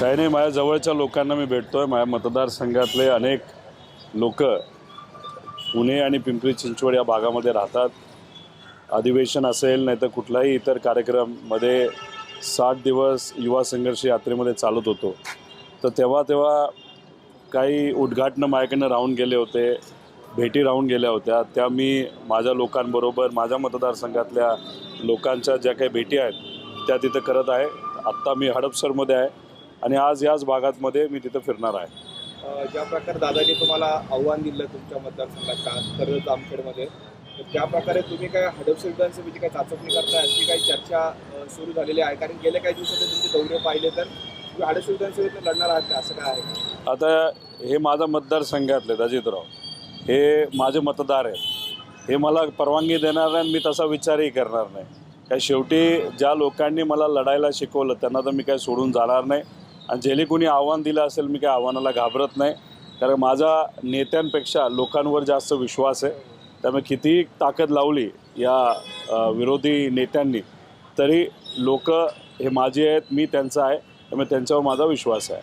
काही नाही माझ्या जवळच्या लोकांना मी भेटतो आहे माझ्या मतदारसंघातले अनेक लोक पुणे आणि पिंपरी चिंचवड या भागामध्ये राहतात. अधिवेशन असेल नाही तर कुठलाही इतर कार्यक्रममध्ये साठ दिवस युवा संघर्ष यात्रेमध्ये चालत होतो. तर तेव्हा तेव्हा काही उद्घाटनं माझ्याकडनं राहून गेले होते भेटी राहून गेल्या होत्या. त्या मी माझ्या लोकांबरोबर माझ्या मतदारसंघातल्या लोकांच्या ज्या काही भेटी आहेत त्या तिथं करत आहे. आत्ता मी हडपसरमध्ये आहे. आणि आज याच भागातमध्ये मी तिथं फिरणार आहे. ज्या प्रकारे दादानी तुम्हाला आव्हान दिलं तुमच्या मतदारसंघात कर्ज जामखेडमध्ये तर त्या प्रकारे तुम्ही काय हडपसर विधानसभेची काय चाचपणी करताय अशी काही चर्चा सुरू झालेली आहे? कारण गेल्या काही दिवसात तुमचे दौरे पाहिले तर तुम्ही हडपसर लढणार आहात का? असं काय आहे? आता हे माझा मतदारसंघातले अजितराव हे माझे मतदार आहेत. हे मला परवानगी देणार नाही आणि मी तसा विचारही करणार नाही. काय शेवटी ज्या लोकांनी मला लढायला शिकवलं त्यांना तर मी काय सोडून जाणार नाही. आणि ज्याने कोणी आव्हान दिलं असेल मी काय आव्हानाला घाबरत नाही. कारण माझा नेत्यांपेक्षा लोकांवर जास्त विश्वास आहे. त्यामुळे कितीही ताकद लावली या विरोधी नेत्यांनी तरी लोक हे माझे आहेत मी त्यांचं आहे. त्यामुळे त्यांच्यावर माझा विश्वास आहे.